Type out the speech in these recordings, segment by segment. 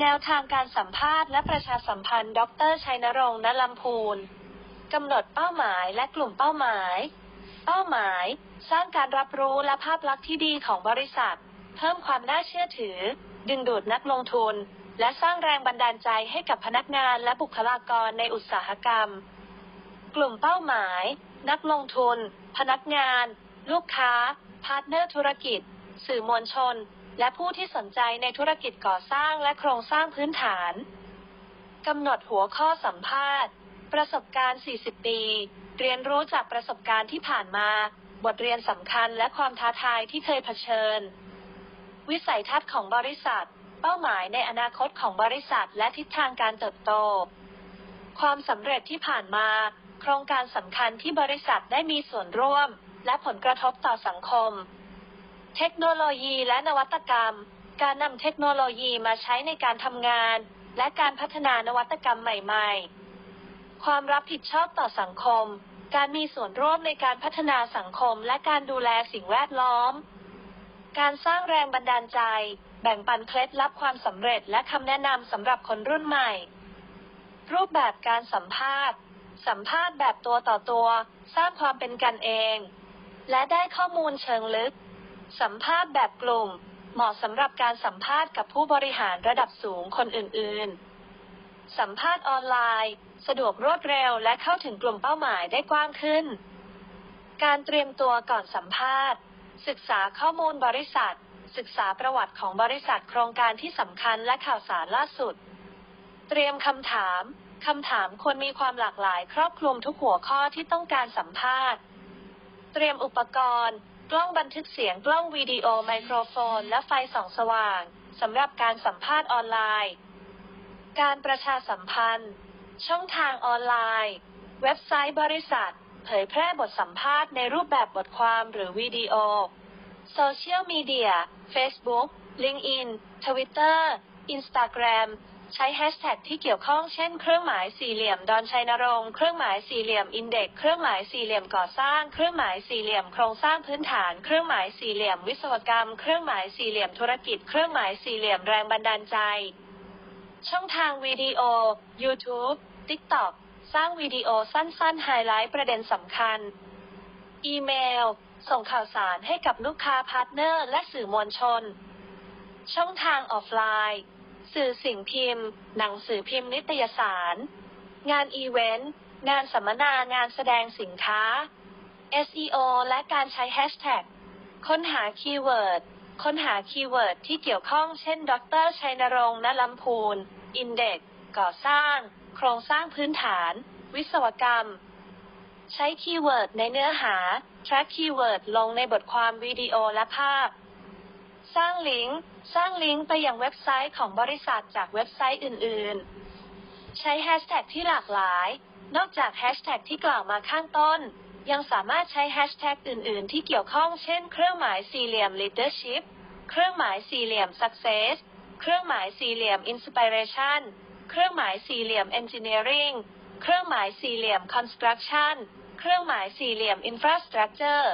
แนวทางการสัมภาษณ์และประชาสัมพันธ์ ดรชัยนรงค์ณลำพูนกำหนดเป้าหมายและกลุ่มเป้าหมาย เป้าหมาย สร้างการรับรู้และภาพลักษณ์ที่ดีของบริษัท เพิ่มความน่าเชื่อถือ ดึงดูดนักลงทุน และสร้างแรงบันดาลใจให้กับพนักงานและบุคลากรในอุตสาหกรรม กลุ่มเป้าหมาย นักลงทุน พนักงาน ลูกค้า พาร์ทเนอร์ธุรกิจ สื่อมวลชน และผู้ที่สนใจในธุรกิจก่อสร้างและโครงสร้างพื้นฐานกำหนดหัวข้อสัมภาษณ์ ประสบการณ์ 40 ปี เรียนรู้จากประสบการณ์ที่ผ่านมา บทเรียนสำคัญและความท้าทายที่เคยเผชิญ วิสัยทัศน์ของบริษัท เป้าหมายในอนาคตของบริษัทและทิศทางการเติบโต ความสำเร็จที่ผ่านมา โครงการสำคัญที่บริษัทได้มีส่วนร่วม และผลกระทบต่อสังคม เทคโนโลยีและนวัตกรรม การนำเทคโนโลยีมาใช้ในการทำงาน และการพัฒนานวัตกรรมใหม่ ๆ ความรับผิดชอบต่อสังคม การมีส่วนร่วมในการพัฒนาสังคมและการดูแลสิ่งแวดล้อม การสร้างแรงบันดาลใจ แบ่งปันเคล็ดลับความสำเร็จและคำแนะนำสำหรับคนรุ่นใหม่ รูปแบบการสัมภาษณ์ สัมภาษณ์แบบตัวต่อตัว สร้างความเป็นกันเอง และได้ข้อมูลเชิงลึก สัมภาษณ์แบบกลุ่ม เหมาะสำหรับการสัมภาษณ์กับผู้บริหารระดับสูงคนอื่น ๆ สัมภาษณ์ออนไลน์ สะดวกรวดเร็วและเข้าถึงกลุ่มเป้าหมายได้กว้างขึ้น การเตรียมตัวก่อนสัมภาษณ์ ศึกษาข้อมูลบริษัท ศึกษาประวัติของบริษัทโครงการที่สำคัญและข่าวสารล่าสุด เตรียมคำถามคำถามควรมีความหลากหลายครอบคลุมทุกหัวข้อที่ต้องการสัมภาษณ์ เตรียมอุปกรณ์ กล้องบันทึกเสียงกล้องวิดีโอไมโครโฟน และไฟส่องสว่างสำหรับการสัมภาษณ์ออนไลน์ การประชาสัมพันธ์ ช่องทางออนไลน์ เว็บไซต์บริษัท เผยแพร่บทสัมภาษณ์ในรูปแบบบทความหรือวิดีโอ โซเชียลมีเดีย Facebook LinkedIn Twitter Instagram ใช้แฮชแท็กที่เกี่ยวข้องเช่น เครื่องหมายสี่เหลี่ยมดอนชัยนรงค์เครื่องหมายสี่เหลี่ยมอินเด็กเครื่องหมายสี่เหลี่ยมก่อสร้าง เครื่องหมายสี่เหลี่ยมโครงสร้างพื้นฐาน เครื่องหมายสี่เหลี่ยมวิศวกรรม เครื่องหมายสี่เหลี่ยมธุรกิจ เครื่องหมายสี่เหลี่ยมแรงบันดาลใจ ช่องทางวิดีโอ YouTube TikTok สร้างวิดีโอสั้นๆ ไฮไลท์ประเด็นสำคัญ อีเมล ส่งข่าวสารให้กับลูกค้าพาร์ทเนอร์ และสื่อมวลชน ช่องทางออฟไลน์ สื่อสิ่งพิมพ์ หนังสือพิมพ์นิตยสาร งานอีเวนต์ งานสัมมนางานแสดงสินค้า SEO และการใช้แฮชแท็กค้นหาคีย์เวิร์ด ค้นหาคีย์เวิร์ดที่เกี่ยวข้องเช่น ดรชัยนรงค์ณลำพูน อินเด็ก ก่อสร้าง โครงสร้างพื้นฐาน วิศวกรรม ใช้คีย์เวิร์ดในเนื้อหา track คีย์เวิร์ดลงในบทความวิดีโอและภาพ สร้างลิงก์ สร้างลิงก์ไปยังเว็บไซต์ของบริษัทจากเว็บไซต์อื่น ๆ ใช้แฮชแท็กที่หลากหลาย นอกจากแฮชแท็กที่กล่าวมาข้างต้น ยังสามารถใช้แฮชแท็กอื่น ๆ ที่เกี่ยวข้อง เช่น เครื่องหมายสี่เหลี่ยม leadership เครื่องหมายสี่เหลี่ยม success เครื่องหมายสี่เหลี่ยม inspiration เครื่องหมายสี่เหลี่ยม engineering เครื่องหมายสี่เหลี่ยม construction เครื่องหมายสี่เหลี่ยม infrastructure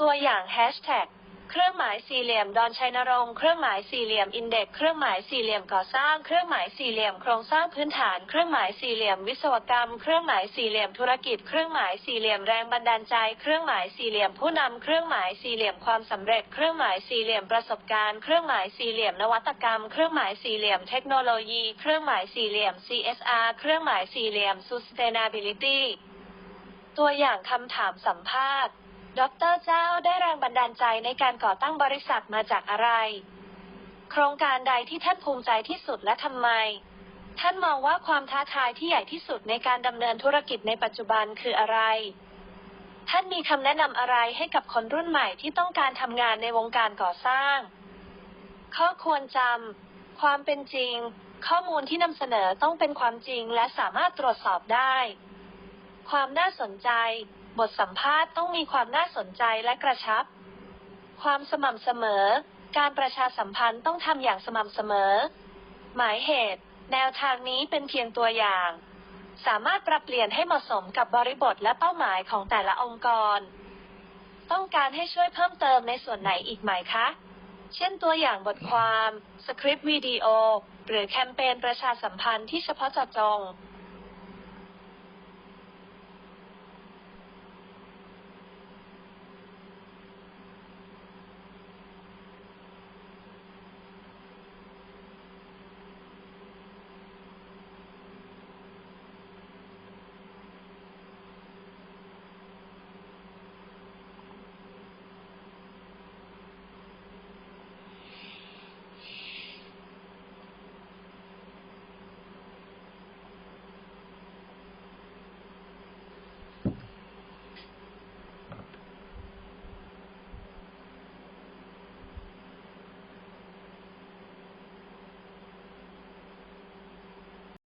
ตัวอย่างแฮชแท็ก เครื่องหมายสี่เหลี่ยมดอนชัยนรงค์เครื่องหมายสี่เหลี่ยมอินเด็กเครื่องหมายสี่เหลี่ยมก่อสร้างเครื่องหมายสี่เหลี่ยมโครงสร้างพื้นฐานเครื่องหมายสี่เหลี่ยมวิศวกรรม เครื่องหมายสี่เหลี่ยมธุรกิจ เครื่องหมายสี่เหลี่ยมแรงบันดาลใจ เครื่องหมายสี่เหลี่ยมผู้นำเครื่องหมายสี่เหลี่ยมความสำเร็จ เครื่องหมายสี่เหลี่ยมประสบการณ์ เครื่องหมายสี่เหลี่ยมนวัตกรรม เครื่องหมายสี่เหลี่ยมเทคโนโลยี เครื่องหมายสี่เหลี่ยม CSR เครื่องหมายสี่เหลี่ยม Sustainability ตัวอย่างคำถามสัมภาษณ์ ดรเจ้าได้แรงบันดาลใจในการก่อตั้งบริษัทมาจากอะไร โครงการใดที่ท่านภูมิใจที่สุดและทำไม ท่านมองว่าความท้าทายที่ใหญ่ที่สุดในการดำเนินธุรกิจในปัจจุบันคืออะไร ท่านมีคำแนะนำอะไรให้กับคนรุ่นใหม่ที่ต้องการทำงานในวงการก่อสร้าง ข้อควรจำความเป็นจริง ข้อมูลที่นำเสนอต้องเป็นความจริงและสามารถตรวจสอบได้ ความน่าสนใจ บทสัมภาษณ์ต้องมีความน่าสนใจและกระชับ ความสม่ำเสมอ การประชาสัมพันธ์ต้องทำอย่างสม่ำเสมอ หมายเหตุ แนวทางนี้เป็นเพียงตัวอย่าง สามารถปรับเปลี่ยนให้เหมาะสมกับบริบทและเป้าหมายของแต่ละองค์กร ต้องการให้ช่วยเพิ่มเติมในส่วนไหนอีกไหมคะ เช่นตัวอย่างบทความ สคริปต์วิดีโอ หรือแคมเปญประชาสัมพันธ์ที่เฉพาะเจาะจง